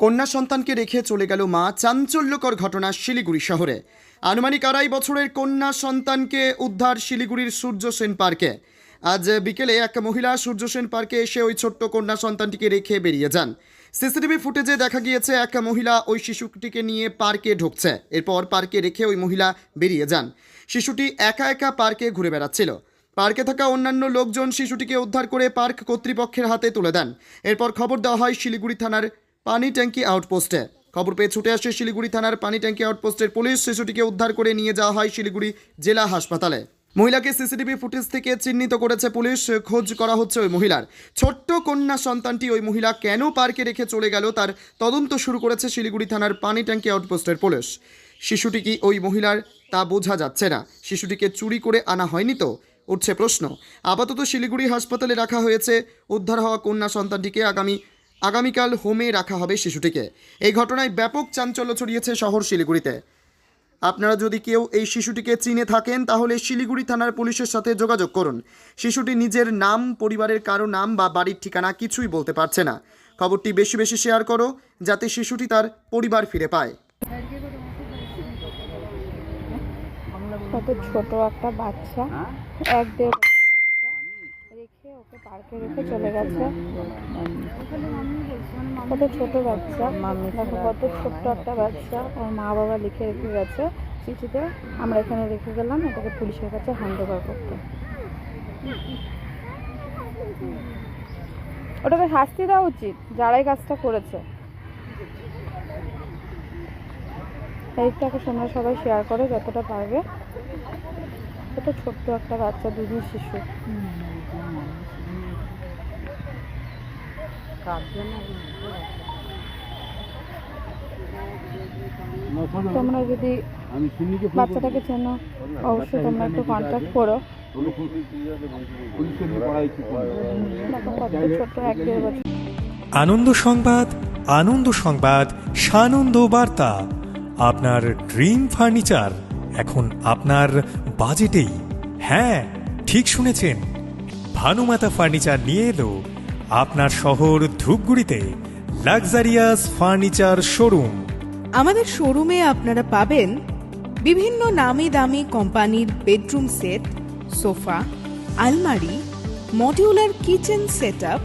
কন্যা সন্তানকে রেখে চলে গেল মা চাঞ্চল্যকর ঘটনা শিলিগুড়ি শহরে। আনুমানিক আড়াই বছরের কন্যা সন্তানকে উদ্ধার শিলিগুড়ির সূর্য সেন পার্কে। আজ বিকেলে এক মহিলা সূর্য সেন পার্কে এসে ওই ছোট্ট কন্যা সন্তানটিকে রেখে বেরিয়ে যান। সিসিটিভি ফুটেজে দেখা গিয়েছে, এক মহিলা ওই শিশুটিকে নিয়ে পার্কে ঢুকছে। এরপর পার্কে রেখে ওই মহিলা বেরিয়ে যান। শিশুটি একা একা পার্কে ঘুরে বেড়াচ্ছিল। পার্কে থাকা অন্যান্য লোকজন শিশুটিকে উদ্ধার করে পার্ক কর্তৃপক্ষের হাতে তুলে দেন। এরপর খবর দেওয়া হয়, শিলিগুড়ি থানার পানি ট্যাঙ্কি আউটপোস্টে। খবর পেয়ে ছুটে আসে শিলিগুড়ি থানার পানি ট্যাঙ্কি আউটপোস্টের পুলিশ। শিশুটিকে উদ্ধার করে নিয়ে যাওয়া হয় শিলিগুড়ি জেলা হাসপাতালে। মহিলাকে সিসিটিভি ফুটেজ থেকে চিহ্নিত করেছে পুলিশ। খোঁজ করা হচ্ছে ওই মহিলার। ছোট্ট কন্যা সন্তানটি ওই মহিলা কেন পার্কে রেখে চলে গেল তার তদন্ত শুরু করেছে শিলিগুড়ি থানার পানি ট্যাঙ্কি আউটপোস্টের পুলিশ। শিশুটি কি ওই মহিলার? তা বোঝা যাচ্ছে না। শিশুটিকে চুরি করে আনা হয়নি তো? উঠছে প্রশ্ন। আপাতত শিলিগুড়ি হাসপাতালে রাখা হয়েছে। উদ্ধার হওয়া কন্যা সন্তানটিকে আগামী আগামীকাল হোমে রাখা হবে শিশুটিকে। এই ঘটনায় ব্যাপক চাঞ্চল্য ছড়িয়েছে শহর শিলিগুড়িতে। আপনারা যদি কেউ এই শিশুটিকে চিনে থাকেন, তাহলে শিলিগুড়ি থানার পুলিশের সাথে যোগাযোগ করুন। শিশুটি নিজের নাম, পরিবারের কারও নাম বা বাড়ির ঠিকানা কিছুই বলতে পারছে না। খবরটি বেশি বেশি শেয়ার করো, যাতে শিশুটি তার পরিবার ফিরে পায়। কত ছোট একটা বাচ্চা। এক দেড় রেখে ওকে রেখে চলে গেছে। কত ছোট বাচ্চা, দেখো কত ছোট্ট একটা বাচ্চা। ওর মা বাবা লিখে রেখে গেছে চিঠিতে, আমরা এখানে রেখে গেলাম, এটাকে পুলিশের কাছে হ্যান্ড ওভার করতে। ওটাকে শাস্তি দেওয়া উচিত, যারাই কাজটা করেছে। এইটাকে তোমরা সবাই শেয়ার করো যতটা পারবে। কত ছোট্ট একটা বাচ্চা, দুধের শিশু। তোমরা যদি বাচ্চাটাকে চেনো, অবশ্যই তোমরা একটু কন্ট্যাক্ট করো। আনন্দ সংবাদ আনন্দ সংবাদ, সানন্দ বার্তা। আপনার ড্রিম ফার্নিচার এখন আপনার বাজেটেই। হ্যাঁ ঠিক শুনেছেন। ভানুমাতা ফার্নিচার নিয়ে এলো আপনার শহর ধূপগুড়িতে, লাক্সারিয়াস ফার্নিচার শোরুম। আমাদের শোরুমে আপনারা পাবেন বিভিন্ন নামি দামি কোম্পানির বেডরুম সেট, সোফা, আলমারি, মডিউলার কিচেন সেটআপ,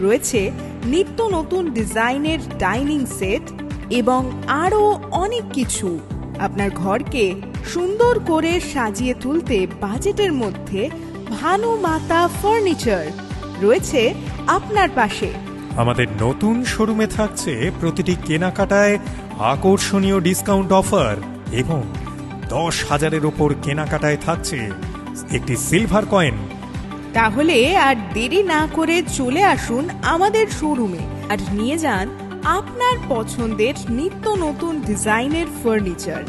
রয়েছে নিত্য নতুন ডিজাইনের ডাইনিং সেট এবং আরও অনেক কিছু আপনার ঘরকে সুন্দর করে সাজিয়ে তুলতে বাজেটের মধ্যে ভানু মাতা ফার্নিচার রয়েছে আপনার পাশে। আমাদের নতুন শোরুমে থাকছে প্রতিটি কেনাকাটায় আকর্ষণীয় ডিসকাউন্ট অফার এবং দশ হাজারের ওপর কেনাকাটায় থাকছে একটি সিলভার কয়েন। তাহলে আর দেরি না করে চলে আসুন আমাদের শোরুমে আর নিয়ে যান আপনার পছন্দের নিত্য নতুন ডিজাইনের ফার্নিচার।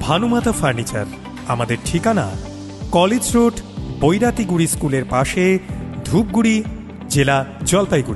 ভানুমাতা ফার্নিচার, আমাদের ঠিকানা কলেজ রোড, বৈরাতিগুড়ি স্কুলের পাশে ধূপগুড়ি, জেলা জলপাইগুড়ি।